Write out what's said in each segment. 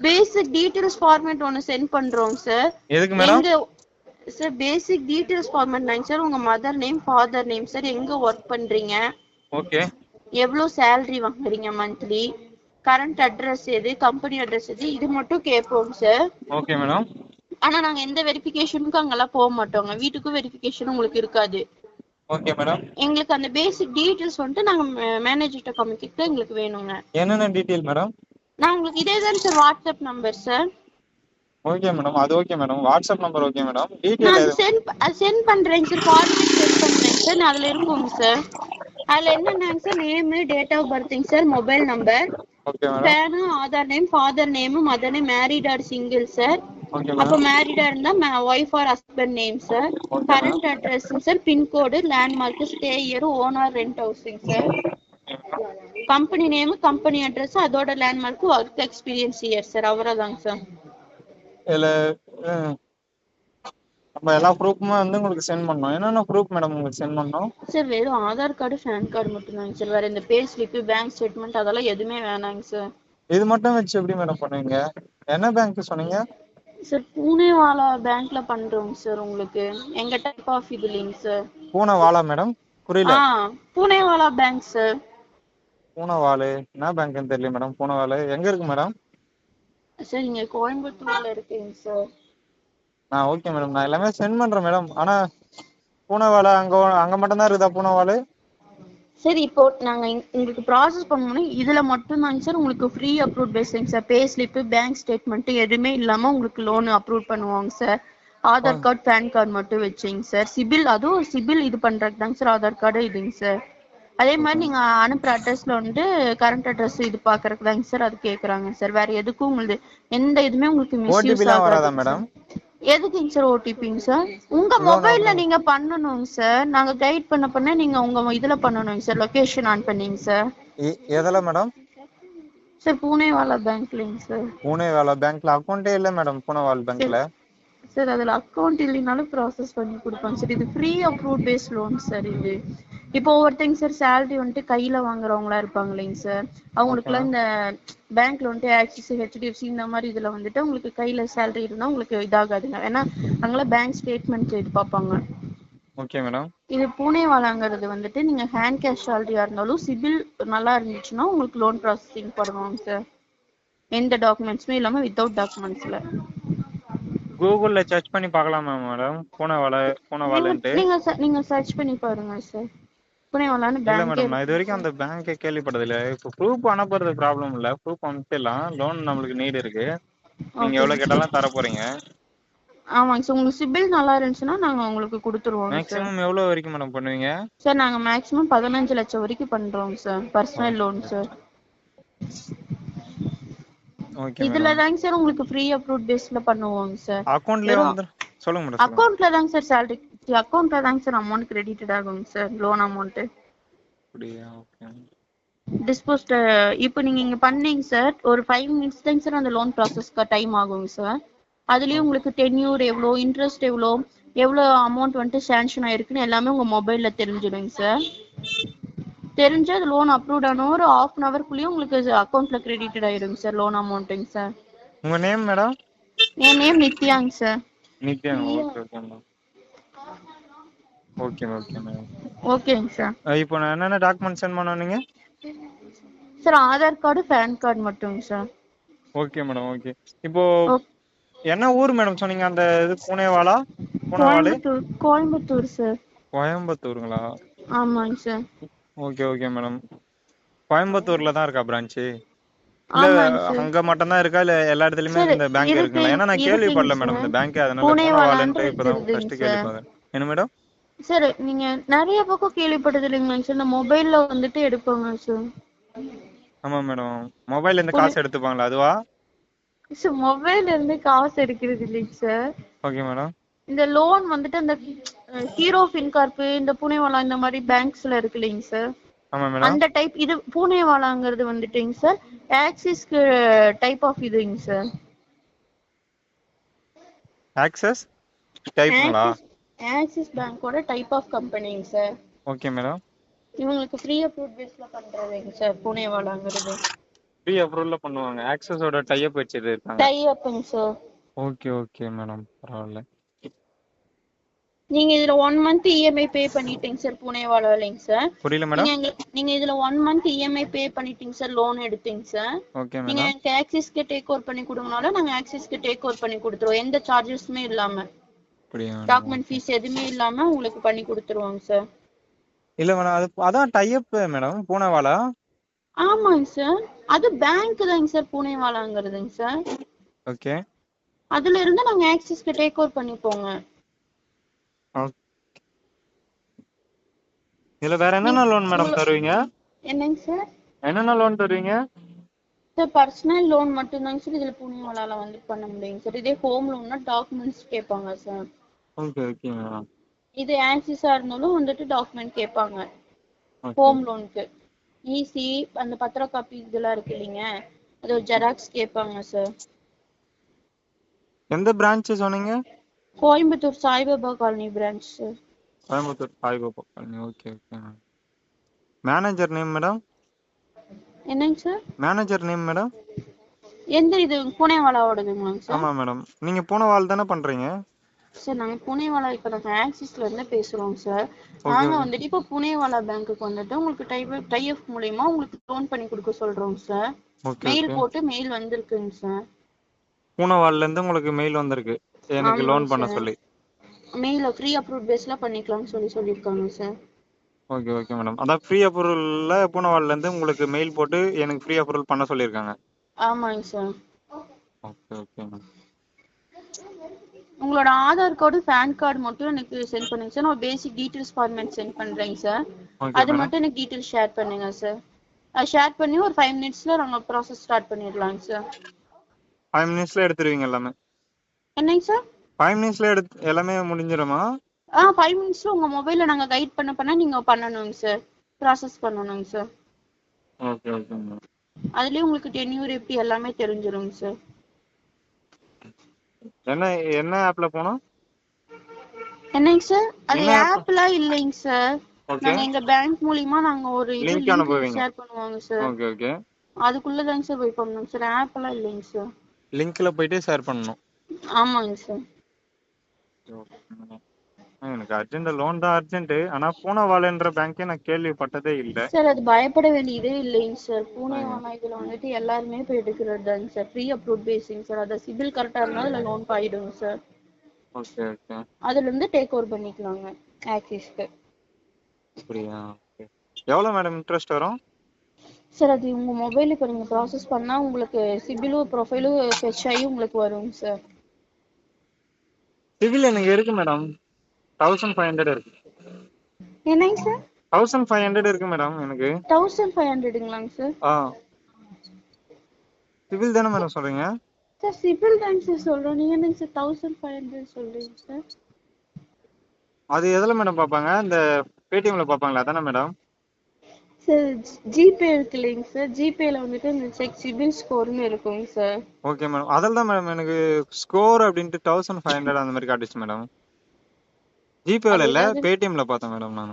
பேசிக் details format ஒன்னு send பண்றோம் sir எதுக்கு madam sir basic details format நாங்க சார் உங்க mother name father name sir எங்க ஒர்க் பண்றீங்க? ஓகே எவ்வளவு சேலரி வாங்குறீங்க மந்த்லி கரண்ட் அட்ரஸ் எது கம்பெனி அட்ரஸ் எது இது மட்டும் கேட்போம் சார் ஓகே மேடம் ஆனா நாங்க எந்த வெரிஃபிகேஷனுக்கும் அங்கெல்லாம் போக மாட்டோங்க வீட்டுக்கும் வெரிஃபிகேஷன் உங்களுக்கு இருக்காது. ஓகே மேடம் எங்களுக்கு அந்த பேசிக் டீடைல்ஸ் வந்துட்டு நாங்க மேனேஜர்கிட்ட கம்யூனிகேட் எங்களுக்கு வேணுங்க. என்னென்ன டீட்டெயில் மேடம் நான் உங்களுக்கு இதே தான் sir WhatsApp number sir okay madam அது okay madam WhatsApp number okay madam நான் அது சென்ட் அது சென்ட் பண்றேங்க சார் ஃபார்மேட் சென்ட் பண்றேங்க சார் அதுல இருக்குங்க சார் அதுல என்னென்னாங்க sir name date of பர்த்ங்க sir mobile number okay madam PAN Aadhaar name father name mother name married or single sir அப்போ மேரிடா இருந்தா wife or husband name sir current அட்ரஸ்ங்க sir pincode landmark stay year owner rent housing sir company name company address அதோட landmark work experience year sir அவ்வளவுதாங்க sir இதுல நம்ம எல்லா ப்ரூஃப்மே வந்து உங்களுக்கு சென்ட் பண்ணோம். என்னென்ன ப்ரூஃப் மேடம் உங்களுக்கு சென்ட் பண்ணோம்? சார் வெறும் ஆதார் கார்டு பேன் கார்டு மட்டும்தாங்க சார் வேற இந்த பே ஸ்லிப் பேங்க் ஸ்டேட்மெண்ட் அதெல்லாம் எதுவுமே வேணாங்க சார் இது மட்டும் வச்சு எப்படி மேடம் பண்ணுவீங்க? என்ன பேங்க் சொன்னீங்க? சார் பூனேவாலா பேங்க்ல பண்றோங்க சார் உங்களுக்கு. எங்க டைப் ஆஃப் இது இல்லைங்க சார் பூனை வாலா மேடம் புரியல பூனேவாலா பேங்க் சார் பூனை வாலு என்ன பேங்க்னு தெரியல மேடம் பூனை வாலு எங்க இருக்கு மேடம் சார் இங்க கோயம்புத்தூர்ல இருக்கீங்க சார் ஆ ஓகே மேடம் நான் எல்லாமே சென்ட் பண்றேன் மேடம் ஆனா பூனை வாலு அங்க அங்க மட்டும் தான் இருக்குதா பூனை வாலு சார் இப்போ நாங்க உங்களுக்கு ப்ராசஸ் பண்ணணும் இதுல மட்டும் தாங்க சார் உங்களுக்கு ஃப்ரீ அப்ரூவ் பேசுங்க sir pay slip bank statement எதுவுமே இல்லாம உங்களுக்கு லோன் அப்ரூவ் பண்ணுவாங்க sir Aadhaar card PAN card மட்டும் வச்சுங்க சார் சிபில் அதுவும் சிபில் இது பண்றதுக்கு தாங்க சார் ஆதார் கார்டு இதுங்க சார் அதே மாதிரி நீங்க அனுப்புற அட்ரஸ்ல வந்து கரண்ட் அட்ரஸ் இது பாக்குறதுக்கு தாங்க சார் அது கேக்குறாங்க சார் வேற எதுக்கும் உங்களுக்கு எந்த இதுமே உங்களுக்கு மிஸ்யூஸ் வராதா மேடம் எதுக்குங்க சார் ஓடிபிங்க சார் உங்க மொபைல்ல நீங்க பண்ணணுங்க சார் நாங்க கைட் பண்ண பண்ண நீங்க உங்க இதுல பண்ணணுங்க சார் லொகேஷன் ஆன் பண்ணீங்க சார் எதில் மேடம் சார் பூனேவாலா பேங்க்லிங்க சார் பூனே வேலை பேங்க்ல அக்கௌண்ட்டே இல்லை மேடம் பூனை வால் பேங்க்ல சார் அதுல அக்கௌண்ட் இல்லைனாலும் ப்ராசஸ் பண்ணி கொடுப்பாங்க சார் இது free approve base loan sir இது. இப்போ ஒவ்வொருத்தங்க சார் சேலரி வந்துட்டு கையில வாங்குறவங்களா இருப்பாங்க இல்லைங்க சார் அவங்களுக்குலாம் இந்த பேங்க்ல வந்துட்டு ஆக்சிஸ் ஹெச்டிஎஃப்சி இந்த மாதிரி இதுல வந்துட்டு உங்களுக்கு கையில சேலரி இருந்தா உங்களுக்கு இதாகாதுங்க. ஏன்னா அங்கெல்லாம் பேங்க் ஸ்டேட்மெண்ட் இது பார்ப்பாங்க. ஓகே மேடம் இது பூனேவாலாங்கிறது வந்துட்டு நீங்க ஹேண்ட் கேஷ் சேலரியா இருந்தாலும் சிபில் நல்லா இருந்துச்சுன்னா உங்களுக்கு லோன் ப்ராசஸிங் பண்ணுவாங்க சார் எந்த டாக்குமெண்ட்ஸுமே இல்லாம வித்தவுட் டாக்குமெண்ட்ஸ்ல கூகுள்ல சர்ச் பண்ணி பார்க்கலாமா மேடம் பூனை வாலை பூனை வாலுன்ட்டு நீங்க நீங்க சர்ச் பண்ணி பாருங்க சார் பூனேவாலான்னு இல்ல பேங்க் மேடம் நான் இது வரைக்கும் அந்த பேங்க்கே கேள்விப்பட்டதில்ல இப்போ ப்ரூஃப் அனுப்புறது ப்ராப்ளம் இல்ல. ப்ரூஃப் அனுப்பிடலாம் லோன் நம்மளுக்கு நீட் இருக்கு. நீங்க எவ்வளவு கேட்டாலும் தர போறீங்க. ஆமாங்க சார் உங்களுக்கு சிபில் நல்லா இருந்துச்சுன்னா நாங்க உங்களுக்கு கொடுத்துருவோம் மேக்ஸிமம் எவ்வளவு வரைக்கும் மேடம் பண்ணுவீங்க? சார் நாங்க மேக்ஸிமம் பதினஞ்சு லட்சம் வரைக்கும் பண்றோம் sir personal loan sir okay இதுல தாங்க சார் உங்களுக்கு ஃப்ரீ அப்ரூவ் பேஸ்ல பண்ணுவோங்க சார் அக்கௌண்ட்லயே வந்து சொல்லுங்க மேடம் அக்கௌண்ட்ல தாங்க சார் சேலரி அக்கௌண்ட்ல தாங்க சார் அமௌண்ட் கிரெடிட்டட் ஆகுங்க சார் லோன் அமௌண்ட் அப்படியா? ஓகே டிஸ்போஸ்ட் இப்போ நீங்க இங்க பண்ணீங்க சார் ஒரு ஃபைவ் மினிட்ஸ் தாங்க சார் அந்த லோன் ப்ராசஸ்க்கு டைம் ஆகுங்க சார் அதுலயும் உங்களுக்கு டென்யூர் எவ்வளோ இன்ட்ரெஸ்ட் எவ்வளோ எவ்வளோ அமௌண்ட் வந்துட்டு சேங்ஷன் ஆயிருக்குன்னு எல்லாமே உங்க மொபைல்ல தெரிஞ்சிடுங்க சார் தெரிஞ்சு அது லோன் அப்ரூவ் ஆன ஒரு ஆஃப் அன் ஹவர்க்குள்ளேயும் உங்களுக்கு அக்கௌண்ட்ல கிரெடிட்டட் ஆயிடுங்க சார் லோன் அமௌண்ட்டுங்க சார் உங்க நேம் மேடம் என் name நித்யாங்க sir Nithya okay okay madam okay okay madam ஓகேங்க சார் இப்போ நான் என்னென்ன டாக்குமெண்ட் சென்ட் பண்ண நீங்க? Sir Aadhaar card PAN card மட்டுங்க sir okay madam okay இப்போ என்ன ஊர் மேடம் சொன்னீங்க அந்த இது புனேவாலா? புனேவாலு? கோயம்புத்தூர் சார் கோயம்புத்தூருங்களா? ஆமாங்க சார் ஓகே ஓகே மேடம் கோயம்புத்தூர்ல தான் இருக்கா பிரான்ச்சு இல்ல அங்க மட்டும் தான் இருக்கா? இல்ல எல்லா இடத்துலயுமே இந்த பேங்க் இருக்கு- இருக்குங்களா? ஏன்னா நான் கேள்விப்படல மேடம். இந்த பேங்க் அதனால புனேவாலான்ட்டு இப்பதான் ஃபர்ஸ்ட். கேள்விப்படுறேன் என்ன மேடம் சார் நீங்க நிறைய பக்கம் கேள்விப்பட்டது இல்லைங்களாங்க சார் இந்த மொபைல்ல வந்துட்டு எடுப்பாங்க சார் ஆமா மேடம் மொபைல்ல இருந்து காசு எடுத்துப்பாங்களா அதுவா? சார் மொபைல்ல இருந்து காசு எடுக்கிறது இல்லைங்க சார் ஓகே மேடம் இந்த லோன் வந்துட்டு அந்த ஹீரோ ஃபின்கார்ப் இந்த புனேவாலா இந்த மாதிரி பேங்க்ஸ்ல இருக்கு இல்லைங்க சார் ஆமா மேடம் அந்த டைப் இது பூனேவாலாங்கிறது வந்துட்டுங்க சார் ஆக்சிஸ்க்கு டைப் ஆஃப் இதுங்க சார் ஆக்சஸ் டைப்புங்களா ஆக்சிஸ் பேங்கோட டைப் ஆஃப் கம்பெனிங்க சார் ஓகே மேடம் இவங்களுக்கு ஃப்ரீ அப்ரூவ் பேஸ்ல பண்றதுங்க சார் பூனேவாலாங்கிறது ஃப்ரீ அப்ரூவல்ல பண்ணுவாங்க. ஆக்சஸோட டைப் வச்சுட்டு இருக்காங்க டை அப்புங்க சார் ஓகே ஓகே மேடம் பரவாயில்ல. நீங்க இதுல ஒன் மந்த் இஎம்ஐ பே பண்ணிட்டீங்க சார் புனேவால இல்லைங்க சார் புரியல நீங்க மேடம் எங்க- நீங்க இதுல ஒன் மந்த் இஎம்ஐ பே பண்ணிட்டீங்க சார் லோன் எடுத்தீங்க சார் ஓகே நீங்க மேடம் எனக்கு ஆக்சிஸ்க்கு டேக் ஓவர் பண்ணி கொடுங்கனால நாங்க ஆக்சிஸ்க்கு டேக் ஓவர் பண்ணி கொடுத்துருவோம். எந்த சார்ஜஸுமே இல்லாம. அப்படியா? டாக்குமெண்ட் ஃபீஸ் எதுவுமே இல்லாம உங்களுக்கு பண்ணி கொடுத்துருவோங்க சார் இல்ல மேடம் அது அதான் டைப் மேடம் பூனேவாலா ஆமாங்க சார் அது பேங்க் தாங்க சார் புனேவாலாங்கிறதுங்க சார் ஓகே அதுல இருந்து நாங்க ஆக்சிஸ்க்கு டேக் ஓவர் பண்ணிப்போங்க. இதுல வேற என்னென்ன லோன் மேடம் தருவீங்க? என்னங்க சார் என்னென்ன லோன் தருவீங்க? சார் பர்சனல் லோன் மட்டும்தாங்க சார் இதுல புனேவாலால வந்து பண்ண முடியுங்க சார் இதே ஹோம் லோன்னா டாக்குமெண்ட்ஸ் கேட்பாங்க சார் ஓகே ஓகே மேடம் இது ஆக்சிஸா இருந்தாலும் வந்துட்டு டாக்குமெண்ட் கேட்பாங்க. ஹோம் லோனுக்கு ஈசி அந்த பத்திர காப்பி இதெல்லாம் இருக்கு இல்லைங்க. அது ஒரு ஜெராக்ஸ் கேட்பாங்க சார் எந்த பிரான்ச் சொன்னீங்க? Coimbatore Saibaba colony branch sir Coimbatore Saibaba colony. Okay okay manager name madam என்னங்க சார் மேனேஜர் நேம் மேடம் எந்த இது? புனேவாலாவோடதுங்களாங்க சார் ஆமா மேடம் நீங்க பூனவால் தானே பண்றீங்க? சார் நாங்க புனேவாலா இப்ப நாங்க ஆக்சிஸ்ல இருந்து பேசுறோம் சார் நாங்க வந்துட்டு இப்ப புனேவாலா பேங்க்குக்கு வந்துட்டு உங்களுக்கு டைப் டைஎஃப் மூலியமா உங்களுக்கு லோன் பண்ணி கொடுக்க சொல்றோம் சார் மெயில் போட்டு மெயில் வந்திருக்குங்க சார் பூனவால்ல இருந்து உங்களுக்கு மெயில் வந்திருக்கு. எனக்கு லோன் பண்ண. சொல்லி. மெயில ஃப்ரீ அப்ரூவ் பேஸ்ல பண்ணிக்கலாம்னு சொல்லி சொல்லியிருக்காங்க சார் ஓகே ஓகே மேடம் அதான் ஃப்ரீ அப்ரூவல்ல பூனவால்ல இருந்து உங்களுக்கு மெயில் போட்டு எனக்கு ஃப்ரீ அப்ரூவல் பண்ண சொல்லியிருக்காங்க. ஆமாங்க சார் ஓகே ஓகே மேம் உங்களோட ஆதார் கார்டு பேன் கார்டு மட்டும் எனக்கு சென்ட் பண்ணுங்க சார். நான் பேசிக் டீடைல்ஸ் ஃபார்மேட் சென்ட் பண்றேங்க சார். அது மட்டும் எனக்கு டீடைல்ஸ் ஷேர் பண்ணுங்க சார். அது ஷேர் பண்ணி ஒரு ஃபைவ் மினிட்ஸ்ல நாங்க ப்ராசஸ் ஸ்டார்ட் பண்ணிடலாங்க சார். ஃபைவ் மினிட்ஸ்ல எடுத்துருவீங்க எல்லாமே. என்னங்க சார்? ஃபைவ் மினிட்ஸ்ல எடுத்து எல்லாமே முடிஞ்சிருமா? ஆ ஃபைவ் மினிட்ஸ்ல உங்க மொபைல்ல நாங்க கைட் பண்ண பண்ண நீங்க பண்ணணுங்க சார். ப்ராசஸ் பண்ணணுங்க சார். ஓகே ஓகே அதுலயே உங்களுக்கு டென்யூர் எப்படி எல்லாமே தெரிஞ்சிருங்க சார். என்ன என்ன ஆப்ல போனோம்? என்னங்க சார் அது? ஆப்லாம் இல்லைங்க சார் நாங்க எங்க பேங்க் மூலியமா நாங்க ஒரு லிங்க் அனுப்புவீங்க. ஷேர் பண்ணுவாங்க சார் ஓகே ஓகே அதுக்குள்ளதாங்க சார் போய் பண்ணணும். சார் ஆப்லாம் இல்லைங்க சார் லிங்க்ல போயிட்டு ஷேர் பண்ணணும். ஆமாங்க சார் எனக்கு அர்ஜென்ட் லோன் தான் அர்ஜென்ட் ஆனா பூனவாலன்ற பேங்கே நான் கேள்விப்பட்டதே இல்ல. சார் அது பயப்பட வேண்டியதே இல்லைங்க சார் பூனேவாலா இதுல வந்துட்டு எல்லாருமே போய் எடுக்கிறது தாங்க sir pre approve basing sir அது சிபில் கரெக்டா இருந்தா அதுல லோன் பாயிடுங்க சார் ஓகே ஓகே அதுல இருந்து டேக் ஓவர் பண்ணிக்கலாங்க ஆக்சிஸ்க்கு அப்படியா? ஓகே எவ்வளவு மேடம் இன்ட்ரெஸ்ட் வரும்? சார் அது உங்க மொபைல் இப்போ நீங்க ப்ராசஸ் பண்ணா உங்களுக்கு சிபிலும் ப்ரொஃபைலும் ஃபெச் ஆகி உங்களுக்கு வருங்க சார் சிவில் எனக்கு இருக்கு மேடம் தௌசண்ட் ஃபைவ் ஹண்ட்ரட் இருக்கு. என்னங்க சார் தௌசண்ட் ஃபைவ் ஹண்ட்ரட் இருக்கு மேடம் எனக்கு. தௌசண்ட் ஃபைவ் ஹண்ட்ரடுங்களாங்க சார் ஆ. சிவில் தானே மேடம் சொல்றீங்க? சார் சிபில் தாங்க சார் சொல்றோம். நீங்க என்னங்க சார் தௌசண்ட் ஃபைவ் ஹண்ட்ரட் சொல்றீங்க சார் அது எதுல மேடம் பார்ப்பாங்க? இந்த பேடிஎம்ல பார்ப்பாங்களா? அதானே மேடம் சார் ஜிபே இருக்கு இல்லைங்க சார் ஜிபேல வந்துட்டு இந்த செக் சிபில் ஸ்கோர்னு இருக்குங்க சார் ஓகே மேடம் அதில் தான் மேடம் எனக்கு ஸ்கோர் அப்படின்ட்டு தௌசண்ட் ஃபைவ் ஹண்ட்ரட் அந்த மாதிரி காட்டுச்சு மேடம் ஜிபேவில் இல்லை பேடிஎம்ல பார்த்தேன் மேடம் நான்.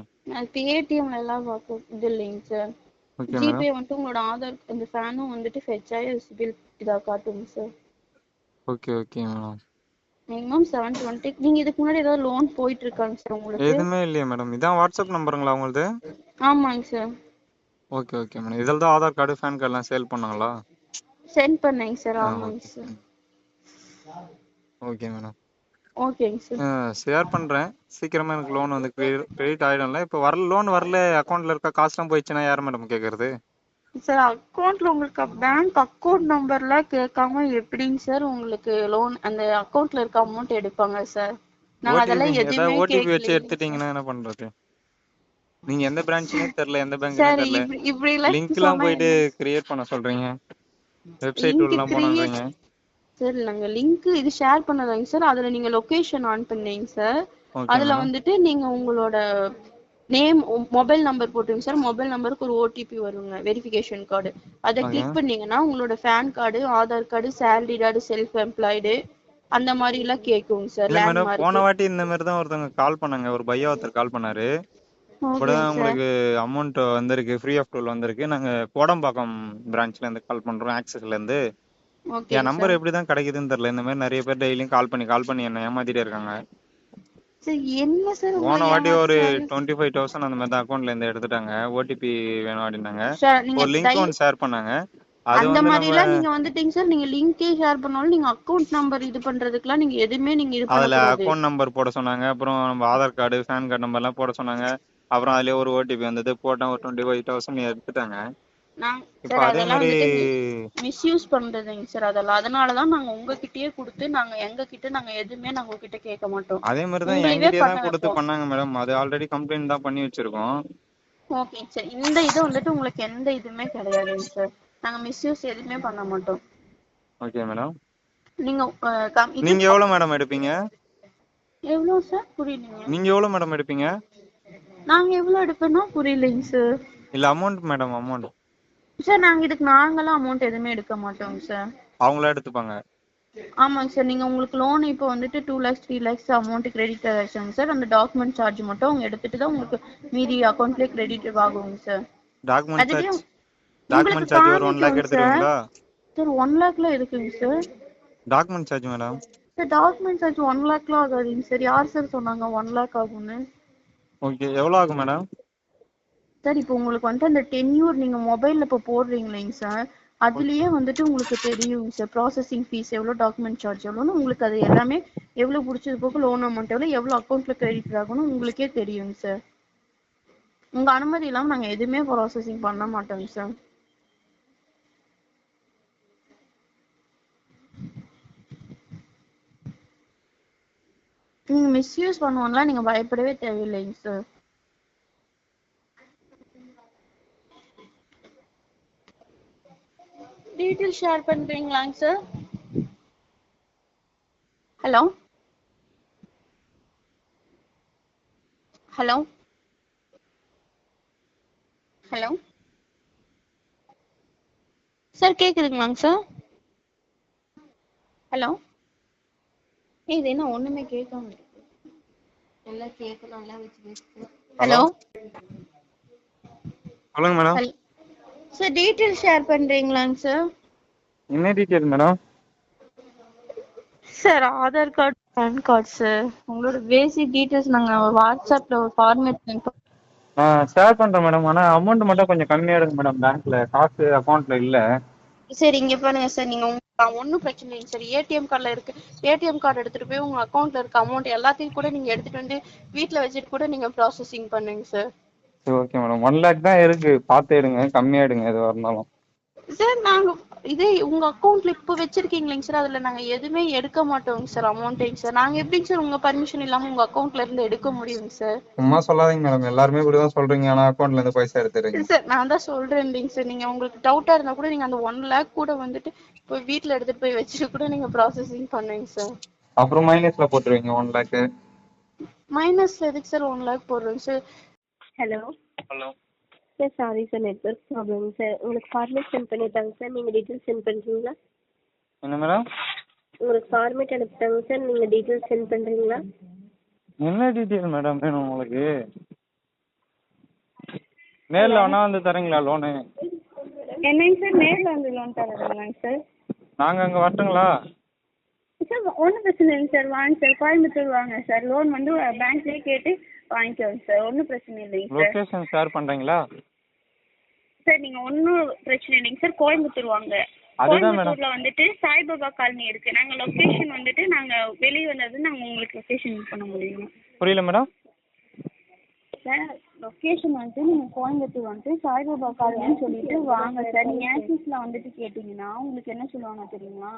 பேடிஎம்ல எல்லாம் பார்க்க இது இல்லைங்க சார் ஜிபே வந்துட்டு உங்களோட ஆதார் அந்த ஃபேனும் வந்துட்டு ஃபெச் ஆகி சிபில் இதா காட்டுங்க sir okay okay madam. Minimum seven twenty நீங்க இதுக்கு முன்னாடி ஏதாவது லோன் போயிட்டு இருக்காங்க சார் உங்களுக்கு? எதுவுமே இல்லையே மேடம். இதான் வாட்ஸ்அப் நம்பருங்களா உங்களுது? ஆமாங்க சார் ஓகே ஓகே மேடம். இதில் தான் ஆதார் கார்டு பேன் கார்டுலாம் சேல் பண்ணாங்களா? சென்ட் பண்ணேங்க சார் ஆமாங்க. Sir okay madam. ஓகேங்க சார் ஷேர் பண்ணுறேன் சீக்கிரமா எனக்கு லோன் வந்து கிரெடிட் ஆகிடும்ல இப்போ வரல லோன் வரல அக்கௌண்ட்ல இருக்க காசுலாம் போயிடுச்சுன்னா யார் மேடம் கேட்கறது சார் அக்கௌண்ட்ல உங்களுக்கு பேங்க் அக்கௌண்ட் நம்பர்லாம் கேட்காம எப்படிங்க சார் உங்களுக்கு லோன் அந்த அக்கௌண்ட்ல இருக்க அமௌண்ட் எடுப்பாங்க சார் நாங்க அதெல்லாம் எதுவுமே ஓடிபி வச்சு எடுத்துட்டீங்கன்னா என்ன பண்றது? நீங்க எந்த பிரான்ச்சுனே தெரியல எந்த பேங்க்னே சார் தெரியல. இப்படி லிங்க்லாம் போயிட்டு கிரியேட் பண்ண சொல்றீங்க. வெப்சைட் உள்ளலாம் போனன்றீங்க சார் நாங்க லிங்க் இது ஷேர் பண்ணதாங்க சார் அதுல நீங்க லொகேஷன் ஆன் பண்ணீங்க சார் அதுல வந்துட்டு நீங்க உங்களோட நேம் மொபைல் நம்பர் போட்டுங்க சார் மொபைல் நம்பருக்கு ஒரு ஓடிபி வருங்க வெரிஃபிகேஷன் கார்டு அதை கிளிக் பண்ணீங்கன்னா உங்களோட pan card Aadhaar card salary card self employed அந்த மாதிரி எல்லாம் கேக்குங்க சார் மேடம் போன வாட்டி இந்த மாதிரி தான் ஒருத்தவங்க கால் பண்ணாங்க. ஒரு பையா ஒருத்தர் கால் பண்ணாரு. இப்படிதான் உங்களுக்கு அமௌண்ட் வந்திருக்கு ஃப்ரீ ஆஃப் டூல் வந்திருக்கு. நாங்க கோடம்பாக்கம் பிரான்ச்ல இருந்து கால் பண்றோம் ஆக்சிஸ்ல இருந்து. என் நம்பர் எப்படி தான் கிடைக்குதுன்னு தெரியல. இந்த மாதிரி நிறைய பேர் டெய்லியும் கால் பண்ணி கால் பண்ணி என்ன ஏமாத்திட்டே இருக்காங்க. சார் என்ன சார் போன வாட்டி ஒரு டுவெண்ட்டி ஃபைவ் தௌசண்ட் அந்த மாதிரி அக்கௌண்ட்ல இருந்து எடுத்துட்டாங்க. ஓடிபி வேணும் அப்படின்னாங்க. ஒரு லிங்க் ஒன்று ஷேர் பண்ணாங்க. அந்த நம்ம மாதிரிலாம் நீங்க வந்துட்டீங்க சார். நீங்க லிங்கே ஷேர் பண்ணாலும் நீங்க அக்கவுண்ட் நம்பர் இது பண்றதுக்குலாம் நீங்க எதுவுமே நீங்க இது அதுல அக்கௌண்ட் நம்பர் போட சொன்னாங்க. அப்புறம் நம்ம Aadhaar card pan card number எல்லாம் போட சொன்னாங்க. அப்புறம் அதுலயே ஒரு ஓடிபி வந்தது. போட்டேன். ஒரு டுவெண்ட்டி ஃபைவ் தௌசண்ட் எடுத்துட்டாங்க. இப்போ அதே மாதிரி மிஸ்யூஸ் பண்றதுங்க சார் அதெல்லாம். அதனால தான் நாங்க உங்ககிட்டயே கொடுத்து நாங்க எங்க கிட்ட நாங்க எதுவுமே நாங்க உங்ககிட்ட கேட்க மாட்டோம். அதே மாதிரி தான் தான் கொடுத்து பண்ணாங்க மேடம். அது ஆல்ரெடி கம்ப்ளைண்ட் தான் பண்ணி வச்சிருக்கோம். ஓகேங்க சார் இந்த இது வந்துட்டு உங்களுக்கு எந்த இதுவுமே கிடையாதுங்க சார் நாங்க மிஸ்யூஸ் எதுவுமே பண்ண மாட்டோம். ஓகே மேடம் நீங்க நீங்க எவ்வளவு மேடம் எடுப்பீங்க? எவ்வளவு சார் புரியலைங்க. நீங்க எவ்வளவு மேடம் எடுப்பீங்க? நாங்க எவ்வளவு எடுப்போம்னா புரியலைங்க சார் இல்ல அமௌண்ட் மேடம் அமௌண்ட் சார் நாங்க இதுக்கு நாங்களாம் அமௌண்ட் எதுவுமே எடுக்க மாட்டோங்க சார் அவங்களா எடுத்துப்பாங்க. ஆமாங்க சார் நீங்க உங்களுக்கு லோன் இப்போ வந்துட்டு two lakhs three lakhs amount credit ஆயிடுச்சுங்க சார் அந்த டாக்குமெண்ட் சார்ஜ் மட்டும் அவங்க எடுத்துட்டு தான் உங்களுக்கு மீதி அக்கௌண்ட்லயே கிரெடிட் ஆகுங்க sir document charge document charge ஒரு ஒன் லேக் காமிக்கும் எடுத்துருவீங்களா சார் ஒன் லேக்ல இருக்குங்க sir document charge madam. Sir document charge one லேக்லாம் ஆகாதுங்க சார் யார் சார் சொன்னாங்க ஒன் லேக் ஆகும்னு? ஓகே எவ்வளவு ஆகும் மேடம்? சார் இப்போ உங்களுக்கு வந்துட்டு அந்த டென்யூர் நீங்க மொபைல்ல இப்போ போடுறீங்களேங்க சார் அதுலயே வந்துட்டு உங்களுக்கு தெரியும் சார் ப்ராசஸிங் ஃபீஸ் எவ்வளோ டாக்குமெண்ட் சார்ஜ் எவ்வளோன்னு உங்களுக்கு அது எல்லாமே எவ்வளோ பிடிச்சது போக லோன் அமௌண்ட் எவ்வளோ எவ்வளோ அக்கௌண்ட்ல கிரெடிட் ஆகணும் உங்களுக்கே தெரியுங்க சார் உங்க அனுமதி இல்லாம நாங்க எதுவுமே ப்ராசஸிங் பண்ண மாட்டோங்க சார் நீங்க மிஸ்யூஸ் பண்ணுவோம்லாம் நீங்க பயப்படவே தேவையில்லைங்க sir detail share பண்றீங்களாங்க sir hello hello hello sir கேக்குதுங்களாங்க sir hello இது என்ன ஒண்ணுமே கேட்காம இருக்கு. எல்லாம் கேட்கலாம் எல்லாம் வச்சு பேசுது ஹலோ சொல்லுங்க மேடம் சார் டீட்டெயில் ஷேர் பண்றீங்களாங்க சார் என்ன detail madam sir Aadhaar card pan card sir உங்களோட பேசிக் டீட்டெயில்ஸ் நாங்க வாட்ஸ்அப்ல ஒரு ஃபார்மேட் ஷேர் பண்றேன் மேடம் ஆனா அமௌண்ட் மட்டும் கொஞ்சம் கம்மியா எடுங்க மேடம் பேங்க்ல காசு அக்கௌண்ட்ல இல்ல. சரி இங்க பாருங்க சார் நீங்க உங்க ஒன்றும் பிரச்சனை இல்லைங்க சார் ஏடிஎம் கார்டில் இருக்கு. ஏடிஎம் கார்டு எடுத்துட்டு போய் உங்க அக்கௌண்ட்ல இருக்க அமௌண்ட் எல்லாத்தையும் கூட நீங்க எடுத்துட்டு வந்து வீட்ல வச்சுட்டு கூட நீங்க ப்ராசஸிங் பண்ணுங்க சார் சரி ஓகே மேடம் ஒன் லேக் தான் இருக்கு. பார்த்து எடுங்க. கம்மியா எடுங்க எதுவாக இருந்தாலும். சார் நாங்க இதே உங்க அக்கௌண்ட்ல இப்போ வச்சிருக்கீங்களேங்க சார் அதுல நாங்க எதுவுமே எடுக்க மாட்டோங்க சார் அமௌண்ட்டேங்க சார் நாங்க எப்படிங்க சார் உங்க பர்மிஷன் இல்லாம உங்க அக்கௌண்ட்ல இருந்து எடுக்க முடியுங்க சார் சும்மா சொல்லாதீங்க மேடம் எல்லாருமே இப்படி தான் சொல்றீங்க. ஆனா அக்கௌண்ட்ல இருந்து பைசா எடுத்துறீங்க சார் நான் தான் சொல்றேன் இல்லைங்க சார் நீங்க உங்களுக்கு டவுட்டா இருந்தா கூட நீங்க அந்த ஒன் லேக் கூட வந்துட்டு போய் வீட்ல எடுத்துட்டு போய் வச்சுட்டு கூட நீங்க ப்ராசஸிங் பண்ணுங்க சார் அப்புறம் மைனஸ்ல போட்டுருவீங்க ஒன் லேக் மைனஸ்ல எதுக்கு sir one lakh போடுறோங்க sir hello hello sir sorry sir network problem sir உங்களுக்கு ஃபார்மேட் சென்ட் பண்ணிட்டாங்க சார் நீங்கள் டீட்டெயில்ஸ் சென்ட் பண்ணுறீங்களா என்ன மேடம் உங்களுக்கு ஃபார்மேட் அனுப்பிட்டாங்க சார் நீங்கள் டீட்டெயில்ஸ் சென்ட் பண்ணுறீங்களா என்ன டீட்டெயில் மேடம் வேணும் உங்களுக்கு? நேர்ல வேணா வந்து தரீங்களா லோனு என்னங்க சார் நேர்ல வந்து லோன் தரதுங்களாங்க சார் நாங்க அங்க வரட்டுங்களா? சார் ஒன்றும் பிரச்சனை இல்லைங்க சார் வாங்க சார் கோயம்புத்தூர் வாங்க சார் லோன் வந்து பேங்க்லேயே கேட்டு வாங்கிக்கோங்க சார் ஒன்றும் பிரச்சனை இல்லைங்க சார் லொகேஷன் ஷேர் பண்றீங்களா? சார் நீங்க ஒன்றும் பிரச்சனை இல்லைங்க சார் கோயம்புத்தூர் வாங்க. அதுதான் மேடம் கோயம்புத்தூர்ல வந்துட்டு சாய்பாபா காலனி இருக்கு. நாங்க லொகேஷன் வந்துட்டு நாங்க வெளியே வந்தது நாங்க உங்களுக்கு லொகேஷன் பண்ண முடியும். புரியல மேடம் சார் லொகேஷன் வந்துட்டு நீங்க கோயம்புத்தூர் வந்துட்டு சாய்பாபா காலனின்னு சொல்லிட்டு வாங்க. சார் நீங்க ஆக்சிஸ்ல வந்துட்டு கேட்டீங்கன்னா உங்களுக்கு என்ன சொல்லுவாங்க தெரியுமா?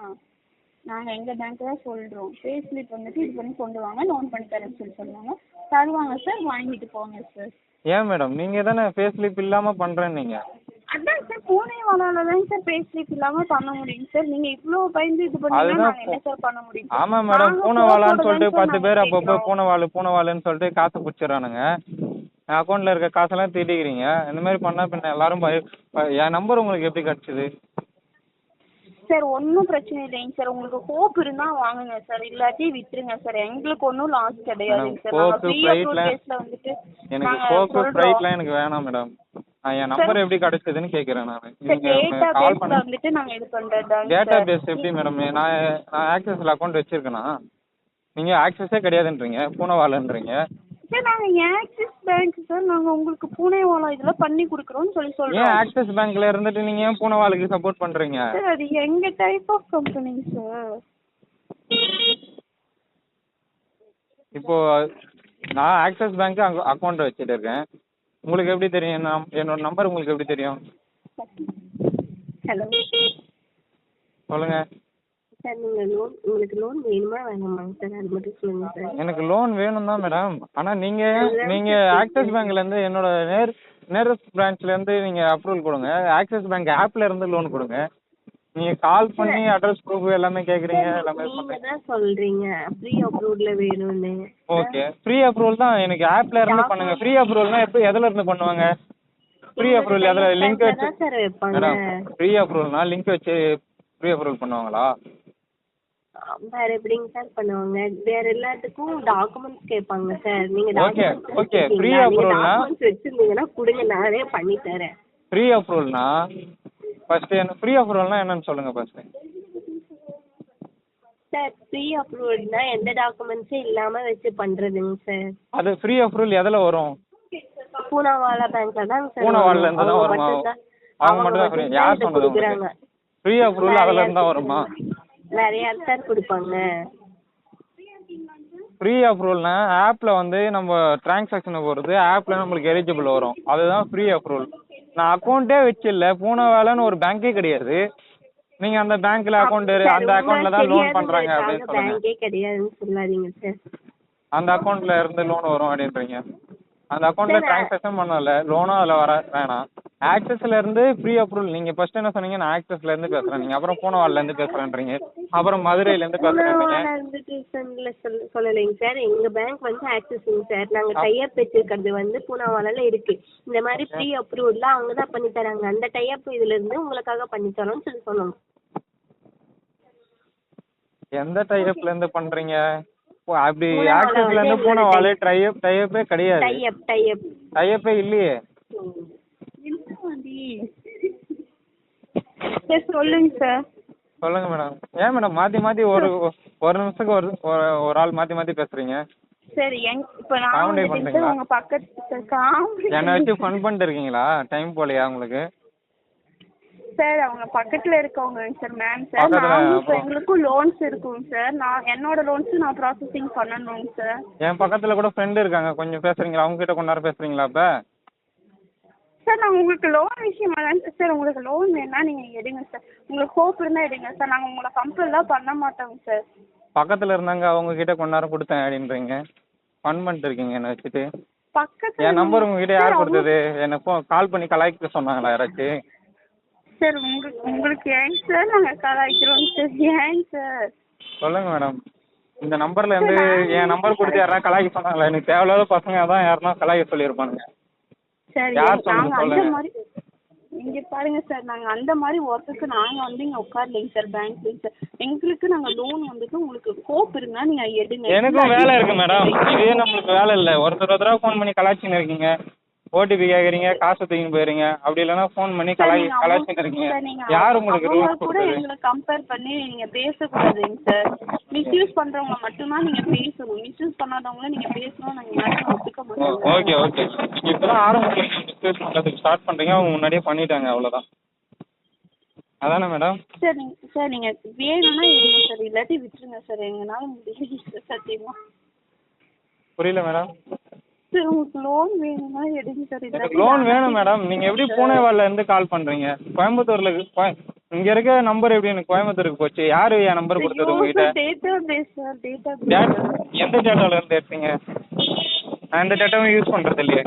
நாங்க எங்க பேங்க் தான் சொல்றோம். பே ஸ்லிப் வந்துட்டு இது பண்ணி கொண்டு வாங்க. லோன் பண்ணி தரேன்னு சொல்லி சொல்லுவாங்க. தருவாங்க சார் வாங்கிட்டு போங்க சார் ஏன் மேடம் நீங்க தானே ஃபேஸ் லிப் இல்லாம பண்றேன் நீங்க அதான் சார் பூனே வாலால தான் சார் பே ஸ்லிப் இல்லாம பண்ண முடியும் சார் நீங்க இவ்ளோ பயந்து இது பண்ணீங்கன்னா அதுதான் நாங்க என்ன சார் பண்ண முடியும்? ஆமா மேடம் போட்டோட சொல்லிட்டு பத்து பேர் அப்பப்போ. பூனைவாலு பூனைவாலுன்னு சொல்லிட்டு காசு பிடிச்சிடறானுங்க. என் அக்கௌண்ட்ல இருக்க காசெல்லாம் திருடிக்கிறீங்க இந்த மாதிரி பண்ணா பின்ன எல்லாரும் பய என் நம்பர் உங்களுக்கு எப்படி கிடைச்சது? சார் ஒன்றும் பிரச்சனை இல்லைங்க சார். உங்களுக்கு ஹோப் இருந்தா வாங்குங்க சார். இல்லாட்டி விட்டுருங்க சார். எங்களுக்கு ஒன்றும் லாஸ் கிடையாதுங்க சார். நாங்கள் ஃப்ரீ வந்துட்டு எனக்கு சொல்கிறோம் ஸ்ப்ரைட்லாம் எனக்கு வேணாம் மேடம். என் நம்பர் எப்படி கிடைச்சதுன்னு கேட்குறேன் நான். நீங்கள் கால் பண்ண வந்துட்டு நாங்கள் இது பண்ணுறது டேட்டா பேஸ் எப்படி மேடம்? நான் நான் ஆக்சஸில் அக்கௌண்ட் வச்சிருக்கேனா? நீங்கள் ஆக்சஸே கிடையாதுன்றீங்க. பூனவாலன்றீங்க. சார் நாங்கள் ஆக்சிஸ் பேங்க் சார் நாங்கள் உங்களுக்கு பூனேவாலா இதெல்லாம் பண்ணி கொடுக்குறோம்னு சொல்லி ஏன் சொல்கிறோம் ஆக்சிஸ் பேங்க்ல இருந்துட்டு நீங்கள் ஏன் பூனவாலுக்கு சப்போர்ட் பண்ணுறீங்க சார் அது எங்கள் டைப் ஆஃப் கம்பெனிங்க சார் இப்போ நான் ஆக்சிஸ் பேங்க் அக்கௌண்ட் வச்சுட்டு இருக்கேன். உங்களுக்கு எப்படி தெரியும்? நான் என்னோட நம்பர் உங்களுக்கு எப்படி தெரியும்? ஹலோ சொல்லுங்கள் சார் நீங்கள் லோன் உங்களுக்கு லோன் வேணுமா வேணாமாங்க சார் அது மட்டும் சொல்லுங்கள் சார் எனக்கு லோன் வேணும் தான் மேடம் ஆனால் நீங்கள் நீங்கள் ஆக்சிஸ் பேங்க்லேருந்து என்னோட நேர் நேரஸ்ட் பிரான்ச்லேருந்து நீங்கள் அப்ரூவல் கொடுங்க. ஆக்சிஸ் பேங்க் ஆப்ல இருந்து லோன் கொடுங்க நீங்கள் கால் பண்ணி அட்ரஸ் ப்ரூஃப் எல்லாமே கேட்குறீங்க எல்லாமே நீங்க பண்ணுறீங்க தான் சொல்றீங்க. ப்ரீ அப்ரூவ்ட்ல வேணும்னு. ஓகே ஃப்ரீ அப்ரூவல் தான் எனக்கு ஆப்ல இருந்து பண்ணுங்க. ஃப்ரீ அப்ரூவல்னா எப்போ எதுல இருந்து பண்ணுவாங்க ஃப்ரீ அப்ரூவல் எதில் லிங்க் வச்சு தான் சார் வைப்பாங்க. மேடம் ஃப்ரீ அப்ரூவல்னா லிங்க் வச்சு ஃப்ரீ அப்ரூவல் பண்ணுவாங்களா? வேற எப்படிங்க சார் பண்ணுவாங்க? வேற எல்லாத்துக்கும் டாக்குமெண்ட்ஸ் கேட்பாங்க சார் நீங்க நீங்க approval-னா? documents வச்சிருந்தீங்கன்னா கொடுங்க நானே பண்ணி தரேன். ஃப்ரீ அப்ரூவல்னா ஃபர்ஸ்ட் என்ன ஃப்ரீ அப்ரூவல்னா என்னன்னு சொல்லுங்க ஃபர்ஸ்ட் சார் ப்ரீ அப்ரூவ்ட்னா எந்த டாக்குமெண்ட்ஸும் இல்லாம வச்சு பண்றதுங்க சார் அது ஃப்ரீ அப்ரூவல் எதில் வரும்? பூனாவாலா பேங்க்ல தாங்க சார் பூனாவால்ல இருந்து தான் வருமா? அவங்க மட்டும் தான் free. யார் சொன்னது உங்களுக்கு? கொடுக்குறாங்க. ஃப்ரீ அப்ரூவல் அதில் இருந்து தான் வருமா? வேற யார் சார் கொடுப்பாங்க ஃப்ரீ அப்ரூவல்னா ஆப்பில் வந்து நம்ம டிரான்சாக்ஷனை பொறுத்து ஆப்பில் நம்மளுக்கு எலிஜிபிள் வரும். அதுதான் ஃப்ரீ அப்ரூவல் நான் அக்கௌண்ட்டே வச்சில்ல. பூனை வேலைன்னு ஒரு பேங்க்கே கிடையாது. நீங்கள் அந்த பேங்க்கில் அக்கௌண்ட் அந்த அக்கௌண்ட்டில் தான் லோன் பண்ணுறாங்க அப்படின்னு சொல்லுங்க. பேங்கே கிடையாதுன்னு சொல்லாதீங்க சார் அந்த அக்கௌண்ட்டில் இருந்து லோன் வரும் அப்படின்றீங்க. அந்த அக்கௌண்ட்டில் டிரான்சாக்ஷன் பண்ணல. லோனும் அதில் வர வேணாம். ஆக்சஸ்ல இருந்து ஃப்ரீ அப்ரூவல் நீங்கள் ஃபர்ஸ்ட் என்ன சொன்னீங்க? நான் ஆக்சஸ்ல இருந்து பேசுகிறேன் நீங்கள் அப்புறம் பூனவால்ல இருந்து பேசுகிறேன்றீங்க அப்புறம் பூனாவாலா இருந்து சொல்ல சொல்லலைங்க சார் எங்க பேங்க் வந்து ஆக்சிஸ்ங்க சார் நாங்க டைப் வச்சிருக்கிறது வந்து பூனாவாலால இருக்கு. இந்த மாதிரி ப்ரீ அப்ரூவ்ட்லாம் அவங்க தான் பண்ணி தராங்க. அந்த டைப் இதுல இருந்து உங்களுக்காக பண்ணி தரோம்னு சொல்லி சொன்னோம் எந்த டைப்ல இருந்து பண்றீங்க? அப்படி ஆக்சஸ்ல இருந்து வந்து பூனவாலே டைப் டைப்பே கிடையாது. டைப் டைப் டைப்பே இல்லையே. சார் சொல்லுங்க சார் சொல்லுங்க மேடம் ஏன் மேடம் மாத்தி மாத்தி ஒரு ஒரு நிமிஷத்துக்கு ஒரு ஒரு- ஆள் மாத்தி மாத்தி பேசுறீங்க? சரி எங் இப்போ நான் உங்க பக்கத்து காமெடி என்னை வச்சு ஃபன் பண்ணிட்டு இருக்கீங்களா? டைம் போலையா உங்களுக்கு? சார் அவங்க பக்கத்துல இருக்கவங்க சார் மேம் சார் நாங்களும்? எங்களுக்கும் லோன்ஸ் இருக்குங்க சார் நான் என்னோட லோன்ஸ் நான் ப்ராசஸிங் பண்ணணுங்க சார் என் பக்கத்துல கூட ஃப்ரெண்டு இருக்காங்க. கொஞ்சம் பேசுறீங்களா? அவங்க கிட்ட நேரம் பேசுறீங்களா இப்ப சார் நான் உங்களுக்கு லோன் விஷயமா தான் சார் உங்களுக்கு லோன் வேணா நீங்க எடுங்க சார் உங்களுக்கு ஹோப் இருந்தா எடுங்க சார் நாங்க உங்களை கம்பல்லாம் பண்ண மாட்டோங்க சார் பக்கத்துல இருந்தாங்க அவங்க கிட்ட நேரம் கொடுத்தேன் அப்படின்றீங்க. ஃபன் பண்ணிட்டு இருக்கீங்க என்னை வச்சுட்டு. பக்கத்துல என் நம்பர் உங்ககிட்ட யார் கொடுத்தது? என்ன கால் பண்ணி கலாய்க்க சொன்னாங்களா யாராச்சும்? சார் உங்களுக்கு உங்களுக்கு ஏங்க சார் நாங்க கலாய்க்கிறோம் சார் ஏங்க சார் சொல்லுங்க மேடம் இந்த நம்பர்ல இருந்து என் நம்பர் கொடுத்து யாரா கலாய்க்க சொன்னாங்களா? எனக்கு தேவையில்லாத பசங்க தான் யாருன்னா கலாய்க்க சொல்லியிருப்பானுங்க சார் யார் எங்க- சொன்னது நாங்க அந்த சொல்லுங்க. மாதிரி இங்க பாருங்க சார் நாங்க அந்த மாதிரி ஒர்க்குக்கு நாங்க வந்து இங்க உட்காரலைங்க சார் பேங்க்லங்க சார் எங்களுக்கு நாங்க லோன் வந்துட்டு உங்களுக்கு ஹோப் இருந்தா நீங்க எடுங்க. எனக்கும் வேலை இருக்கு மேடம் இதே நம்மளுக்கு வேலை இல்லை. ஒருத்தர் ஒருத்தரா ஃபோன் பண்ணி கலாய்ச்சின்னு இருக்கீங்க. ஓடிபி கேட்குறீங்க காசு தூக்கின்னு போயிடுறீங்க அப்படி இல்லைன்னா ஃபோன் பண்ணி கலாய் கலாய்ச்சின்னு இருக்கீங்க. யார் உங்களுக்கு ரூல்ஸ் கூட எங்களை கம்பேர் பண்ணி நீங்க பேசக்கூடாதுங்க சார். மிஸ்யூஸ் பண்றவங்க மட்டும்தான் நீங்க பேசணும். மிஸ்யூஸ் பண்ணாதவங்கள நீங்க பேசணும் நாங்க ஒத்துக்க மாட்டோம். ஓகே ஓகே நீங்கள் இப்போ தான் ஆரம்பிக்கிறீங்க டிஸ்கஸ் பண்ணுறதுக்கு ஸ்டார்ட் பண்ணுறீங்க அவங்க முன்னாடியே பண்ணிட்டாங்க அவ்வளோதான் அதானே மேடம் சார் நீங்க சார் நீங்க வேணும்னா எடுங்க சார். இல்லாட்டி விட்டுருங்க சார். எங்கனால முடியல சார் சத்தியமா. புரியல மேடம் சார் உங்களுக்கு லோன் வேணும்னா எடுங்க சார் எனக்கு லோன் வேணும் மேடம் நீங்கள் எப்படி பூனேவால்ல இருந்து கால் பண்ணுறீங்க கோயம்புத்தூரில் இங்கே இருக்க நம்பர் எப்படி எனக்கு கோயம்புத்தூருக்கு போச்சு? யார் என் நம்பர் கொடுத்தது உங்ககிட்ட? Data base sir data date base எந்த டேட்டாவில் இருந்து எடுத்தீங்க? நான் எந்த டேட்டாவும் யூஸ் பண்ணுறது இல்லையே.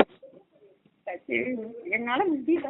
என்னால முடியல.